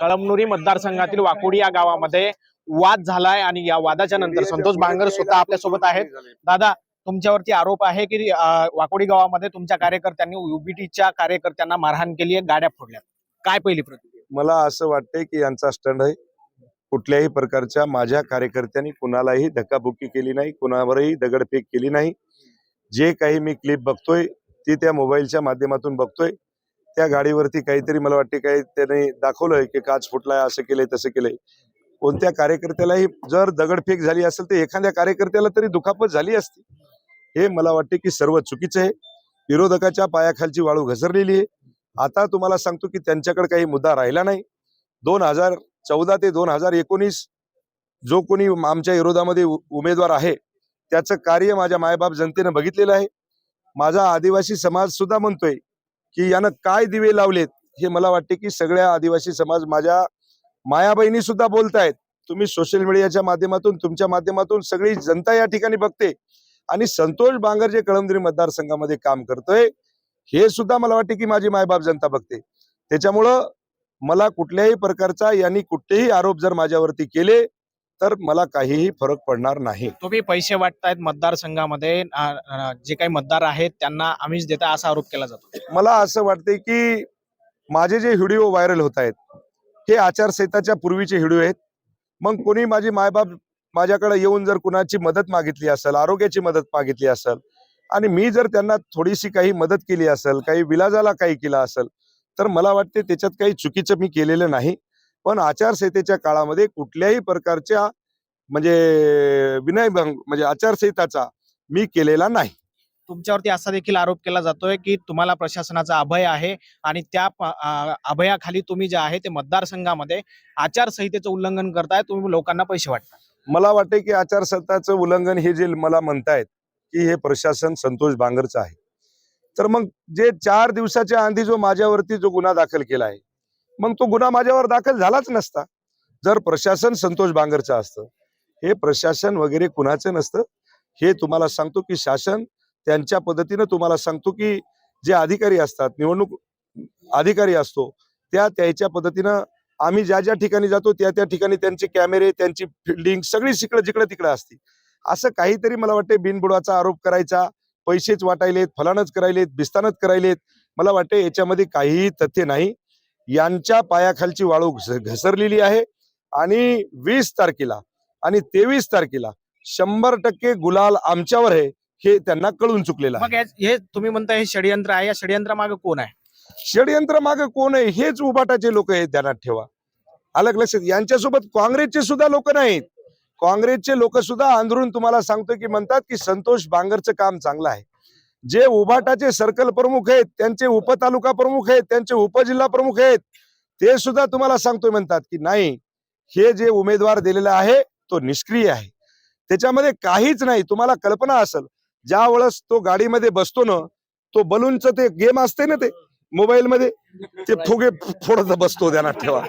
कळमनुरी मतदारसंघातील वाकोडी या गावामध्ये वाद झालाय आणि या वादाच्या नंतर संतोष बांगर स्वतः आपल्यासोबत आहेत. दादा तुमच्यावरती आरोप आहे की वाकोडी गावामध्ये तुमच्या कार्यकर्त्यांनी युबीटीच्या कार्यकर्त्यांना मारहाण केली आहे गाड्या फोडल्या. काय पहिली प्रतिक्रिया? मला असं वाटतंय की यांचा स्टंड आहे. कुठल्याही प्रकारच्या माझ्या कार्यकर्त्यांनी कुणालाही धक्काबुक्की केली नाही कुणावरही दगडफेक केली नाही. जे काही मी क्लिप बघतोय ती त्या मोबाईलच्या माध्यमातून बघतोय. त्या गाडीवरती काहीतरी मला वाटते काही त्याने दाखवलंय की काच फुटलाय असं केलंय तसं केलंय. कोणत्या कार्यकर्त्यालाही जर दगडफेक झाली असेल तर एखाद्या कार्यकर्त्याला तरी दुखापत झाली असती. हे मला वाटते की सर्व चुकीचं आहे. विरोधकाच्या पायाखालची वाळू घसरलेली आहे. आता तुम्हाला सांगतो की त्यांच्याकडे काही मुद्दा राहिला नाही. दोन हजार चौदा ते दोन हजार एकोणीस जो कोणी आमच्या विरोधामध्ये उमेदवार आहे त्याचं कार्य माझ्या मायबाप जनतेनं बघितलेलं आहे. माझा आदिवासी समाज सुद्धा म्हणतोय की यानं काय दिवे लावलेत हे मला वाटते की सगळ्या आदिवासी समाज माझ्या मायाबहिणी सुद्धा बोलतायत. तुम्ही सोशल मीडियाच्या माध्यमातून तुमच्या माध्यमातून सगळी जनता या ठिकाणी बघते आणि संतोष बांगर जे कळमनुरी मतदारसंघामध्ये काम करतोय हे सुद्धा मला वाटते की माझी मायबाप जनता बघते. त्याच्यामुळं मला कुठल्याही प्रकारचा यांनी कुठलेही आरोप जर माझ्यावरती केले तर मला काहीही फरक पडणार नाही. तुम्ही पैसे वाटतायत मतदारसंघामध्ये जे काही मतदार आहेत त्यांना आमिष देता असा आरोप केला जातो. मला असं वाटतंय की माझे जे व्हिडिओ व्हायरल होत आहेत हे आचारसंहिताच्या पूर्वीचे व्हिडिओ आहेत. मग कोणी माझी मायबाप माझ्याकडे येऊन जर कुणाची मदत मागितली असेल आरोग्याची मदत मागितली असेल आणि मी जर त्यांना थोडीशी काही मदत केली असेल काही विलाजाला काही केलं असेल तर मला वाटते त्याच्यात काही चुकीचं मी केलेलं नाही. पण आचारसंहितेच्या काळामध्ये कुठल्याही प्रकारच्या म्हणजे विनयभंग म्हणजे आचारसंहिताचा मी केलेला नाही. तुमच्यावरती असा देखील आरोप केला जातोय की तुम्हाला प्रशासनाचा अभय आहे आणि त्या अभयाखाली तुम्ही जे आहे ते मतदारसंघामध्ये आचारसंहितेचं उल्लंघन करताय तुम्ही लोकांना पैसे वाटता मला वाटते की आचारसंहिताचं उल्लंघन हे जे मला म्हणतायत की हे प्रशासन संतोष बांगरचं आहे. तर मग जे चार दिवसाच्या आधी जो माझ्यावरती जो गुन्हा दाखल केला आहे मग तो गुन्हा माझ्यावर दाखल झालाच नसता. जर प्रशासन संतोष बांगरचं असतं हे प्रशासन वगैरे कुणाचं नसतं हे तुम्हाला सांगतो की शासन त्यांच्या पद्धतीनं तुम्हाला सांगतो की जे अधिकारी असतात निवडणूक अधिकारी असतो त्या त्याच्या पद्धतीनं आम्ही ज्या ज्या ठिकाणी जातो त्या त्या ठिकाणी त्यांचे कॅमेरे त्यांची फिल्डिंग सगळी तिकडे जिकडं तिकडं असते. असं काहीतरी मला वाटते बिनबुडाचा आरोप करायचा पैसेच वाटायलेत फलानच करायलेत बिस्तानच करायलेत. मला वाटते याच्यामध्ये काहीही तथ्य नाही. यांच्या पायाखालची वाळू घस- घसरलेली आहे. आणि वीस तारखेला आणि तेवीस तारखेला शंभर टक्के गुलाल आमच्यावर आहे हे त्यांना कळून चुकलेलं आहे. मग हे- हे तुम्ही म्हणता हे षडयंत्र आहे या षडयंत्रामागे कोण आहे? षडयंत्र मागे कोण आहे हेच उबाटाचे लोक आहेत ध्यानात ठेवा. अलग लक्षात? यांच्यासोबत काँग्रेसचे सुद्धा लोक नाहीत. काँग्रेसचे लोक सुद्धा आंदोलन तुम्हाला सांगतो की म्हणतात की संतोष बांगरचं काम चांगलं आहे. जे उभाटाचे सर्कल प्रमुख आहेत त्यांचे उपतालुका प्रमुख आहेत त्यांचे उपजिल्हा प्रमुख आहेत ते सुद्धा तुम्हाला सांगतोय म्हणतात की नाही हे जे उमेदवार दिलेला आहे तो निष्क्रिय आहे. त्याच्यामध्ये काहीच नाही तुम्हाला कल्पना असेल ज्या वेळेस तो गाडीमध्ये बसतो ना तो बलूनच ते गेम असते ना ते मोबाईल मध्ये ते फुगे फोडत बसतो त्यांना ठेवा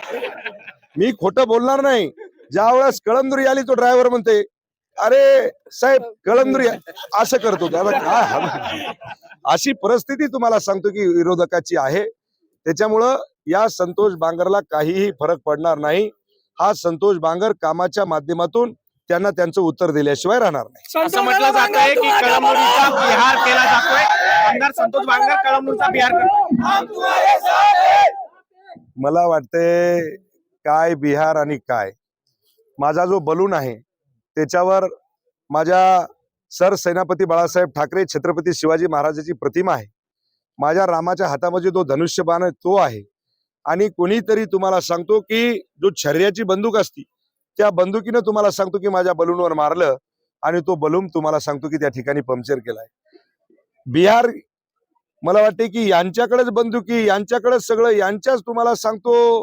मी खोटं बोलणार नाही ज्या वेळेस कळमदुरी आली तो ड्रायव्हर म्हणते अरे साहेब कळमदुरी असं करतो काय? अशी परिस्थिती तुम्हाला सांगतो की विरोधकाची आहे. त्याच्यामुळं या संतोष बांगरला काहीही फरक पडणार नाही. हा संतोष बांगर कामाच्या माध्यमातून त्यांना त्यांचं उत्तर दिल्याशिवाय राहणार नाही. असं म्हटलं जात आहे की कळमनुरीचा बिहार केला जातोय. आमदार संतोष बांगर कळमनुरीचा बिहार. मला वाटते काय बिहार आणि काय? माझा जो बलून आहे त्याच्यावर माझ्या सर सेनापती बाळासाहेब ठाकरे छत्रपती शिवाजी महाराजाची प्रतिमा आहे. माझ्या रामाच्या हातामध्ये जो धनुष्यबाण आहे तो आहे. आणि कोणीतरी तुम्हाला सांगतो की जो छर्याची बंदूक असती त्या बंदुकीनं तुम्हाला सांगतो की माझ्या बलूनवर मारलं आणि तो बलून तुम्हाला सांगतो की त्या ठिकाणी पंक्चर केलाय. बिहार मला वाटते की यांच्याकडेच बंदुकी यांच्याकडेच सगळं यांच्याच तुम्हाला सांगतो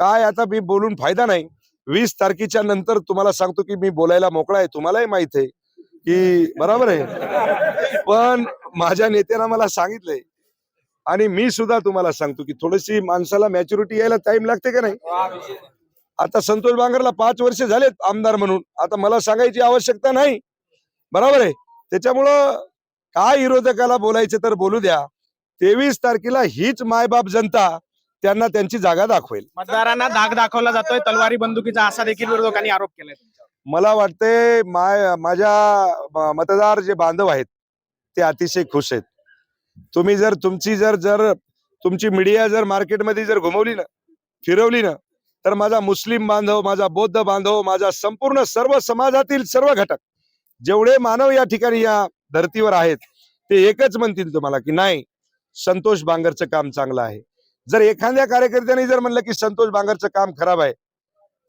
काय आता मी बोलून फायदा नाही. वीस तारखेच्या नंतर तुम्हाला सांगतो की मी बोलायला मोकळा आहे. तुम्हालाही माहीत आहे की बरोबर आहे. पण माझ्या नेत्यानं मला सांगितलंय. आणि मी सुद्धा तुम्हाला सांगतो की थोडीशी माणसाला मॅच्युरिटी यायला टाइम लागते का नाही? आता संतोष बांगरला पाच वर्ष झालेत आमदार म्हणून. आता मला सांगायची आवश्यकता नाही. बरोबर आहे. त्याच्यामुळं काय विरोधकाला बोलायचं तर बोलू द्या. तेवीस तारखेला हीच मायबाप जनता त्यांना त्यांची जागा दाखवेल. मतदारांना दाग दाखवला जातोय तलवारी बंदुकीचा असा देखील विरोधकांनी आरोप केलाय. मला वाटते माय माझ्या मतदार जे बांधव आहेत ते अतिशय खुश आहेत. तुम्ही जर तुमची जर जर तुमची मीडिया जर मार्केटमध्ये जर घुमवली ना फिरवली ना तर माझा मुस्लिम बांधव माझा बौद्ध बांधव माझा संपूर्ण सर्व समाजातील सर्व घटक जेवढे मानव या ठिकाणी या धर्तीवर आहेत ते एकच म्हणतील तुम्हाला की नाही संतोष बांगरचं काम चांगलं आहे. जर एखाद्या कार्यकर्त्याने जर म्हणलं की संतोष बांगरचं काम खराब आहे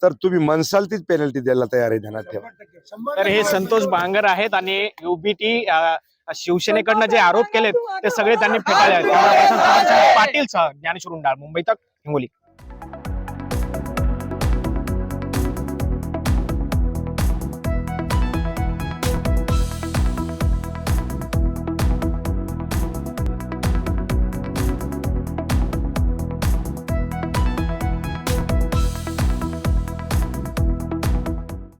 तर तुम्ही मनसाल तीच पेनल्टी द्यायला तयार आहे ध्यानात ठेवा. तर हे संतोष बांगर आहेत आणि युबीटी शिवसेनेकडनं जे आरोप केलेत ते सगळे त्यांनी फेटाळले आहेत. पाटील सह ज्ञानेश्वर उंडाळ मुंबई तक हिंगोली.